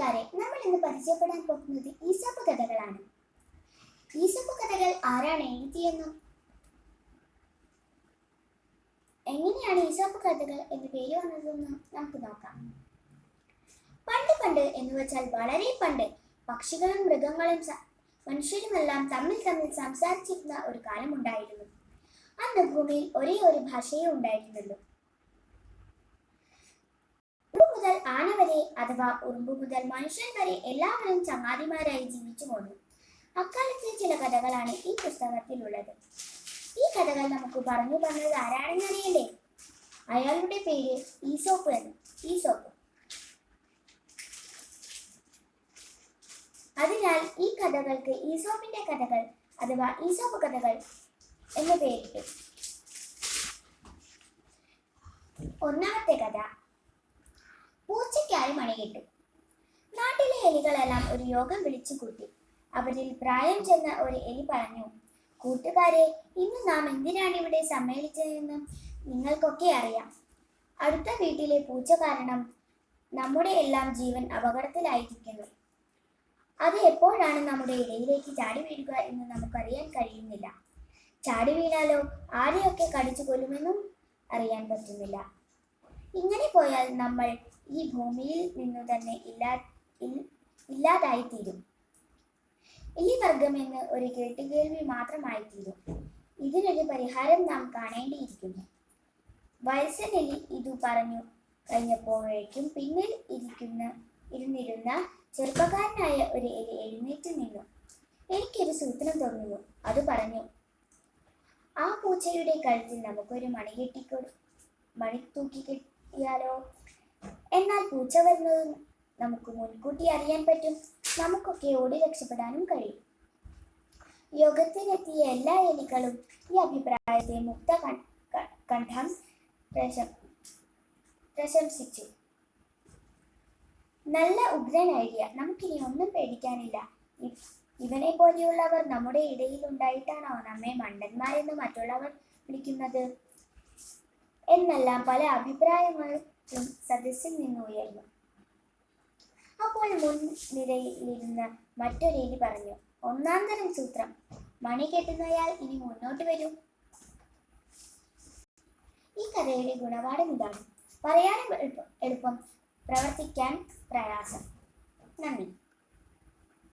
കൂട്ടുകാരെ നമ്മൾ ഇന്ന് പരിചയപ്പെടാൻ പോകുന്നത് ഈസപ്പ് കഥകളാണ്. ഈസപ്പ് കഥകൾ ആരാണ് എഴുതിയെന്നും? എങ്ങനെയാണ് ഈസപ്പ് കഥകൾ എന്ന് പേര് വന്നതെന്നും നമുക്ക് നോക്കാം. പണ്ട് പണ്ട് എന്ന് വെച്ചാൽ വളരെ പണ്ട് പക്ഷികളും മൃഗങ്ങളും മനുഷ്യരുമെല്ലാം തമ്മിൽ തമ്മിൽ സംസാരിച്ചിരുന്ന ഒരു കാലമുണ്ടായിരുന്നു. അന്ന് ഭൂമിയിൽ ഒരേ ഒരു ഭാഷയേ ഉണ്ടായിരുന്നുള്ളൂ. മുതൽ ആന വരെ അഥവാ ഉറുമ്പ് മുതൽ മനുഷ്യൻ വരെ എല്ലാവരും ചങ്ങാതിമാരായി ജീവിച്ചു പോന്നു. അക്കാലത്തെ ചില കഥകളാണ് ഈ പുസ്തകത്തിലുള്ളത്. ഈ കഥകൾ നമുക്ക് പറഞ്ഞു പറഞ്ഞത് ആരാണെന്ന് അറിയണ്ടേ അയാളുടെ പേര് ഈസോപ്പ് എന്ന് ഈസോപ്പ്. അതിനാൽ ഈ കഥകൾക്ക് ഈസോപ്പിന്റെ കഥകൾ അഥവാ ഈസോപ്പ് കഥകൾ എന്ന് പേരിട്ടു. ഒന്നാമത്തെ കഥ പൂച്ചയ്ക്കായി മണികിട്ടു നാട്ടിലെ എലികളെല്ലാം ഒരു യോഗം വിളിച്ചു കൂട്ടി. അവരിൽ പ്രായം ചെന്ന ഒരു എലി പറഞ്ഞു കൂട്ടുകാരെ ഇന്ന് നാം എന്തിനാണ് ഇവിടെ സമ്മേളിച്ചതെന്ന് നിങ്ങൾക്കൊക്കെ അറിയാം. അടുത്ത വീട്ടിലെ പൂച്ച കാരണം നമ്മുടെ എല്ലാം ജീവൻ അപകടത്തിലായിരിക്കുന്നു. അത് എപ്പോഴാണ് നമ്മുടെ ഇലയിലേക്ക് ചാടി വീഴുക എന്ന് നമുക്കറിയാൻ കഴിയുന്നില്ല. ചാടി വീണാലോ ആരെയൊക്കെ കടിച്ചു കൊല്ലുമെന്നും അറിയാൻ പറ്റുന്നില്ല. ഇങ്ങനെ പോയാൽ നമ്മൾ ഈ ഭൂമിയിൽ നിന്നു തന്നെ ഇല്ലാ ഇല്ലാതായിത്തീരും. ഇല്ലാതായി തീരും എലിവർഗം എന്ന് ഒരു കേട്ടുകേൾവി മാത്രമായി തീരും ഇതിനൊരു പരിഹാരം നാം കാണേണ്ടിയിരിക്കുന്നു. വയസ്സനെലി ഇതു പറഞ്ഞു കഴിഞ്ഞപ്പോഴേക്കും പിന്നിൽ ഇരിക്കുന്ന ഇരുന്നിരുന്ന ചെറുപ്പക്കാരനായ ഒരു എലി എഴുന്നേറ്റ് നിന്നു. എനിക്കൊരു സൂത്രം തോന്നുന്നു. അത് പറഞ്ഞു ആ പൂച്ചയുടെ കഴുത്തിൽ നമുക്കൊരു മണി കെട്ടിക്കൊ മണി തൂക്കി കെട്ടിയാലോ എന്നാൽ പൂച്ച വരുന്നത് നമുക്ക് മുൻകൂട്ടി അറിയാൻ പറ്റും. നമുക്കൊക്കെ ഓടി രക്ഷപ്പെടാനും കഴിയും. യോഗത്തിനെത്തിയ എല്ലാ എലികളും ഈ അഭിപ്രായത്തെ മുക്ത കണ്ഠം പ്രശം- പ്രശംസിച്ചു. നല്ല ഉഗ്രൻ ഐഡിയ. നമുക്കിനി ഒന്നും പേടിക്കാനില്ല. ഇവനെ പോലെയുള്ളവർ നമ്മുടെ ഇടയിൽ ഉണ്ടായിട്ടാണോ നമ്മെ മണ്ടന്മാരെന്ന് മറ്റുള്ളവർ വിളിക്കുന്നത്? എന്നെല്ലാം പല അഭിപ്രായങ്ങളും സദസ്സിൽ നിന്ന് ഉയർന്നു. അപ്പോൾ മുൻനിരയിലിരുന്ന മറ്റൊരു എലി പറഞ്ഞു ഒന്നാം തരം സൂത്രം. മണി കെട്ടുന്നയാൾ ഇനി മുന്നോട്ട് വരൂ. ഈ കഥയുടെ ഗുണപാഠം ഇതാണ്. പറയാനും എളുപ്പം. പ്രവർത്തിക്കാൻ പ്രയാസം. നന്ദി.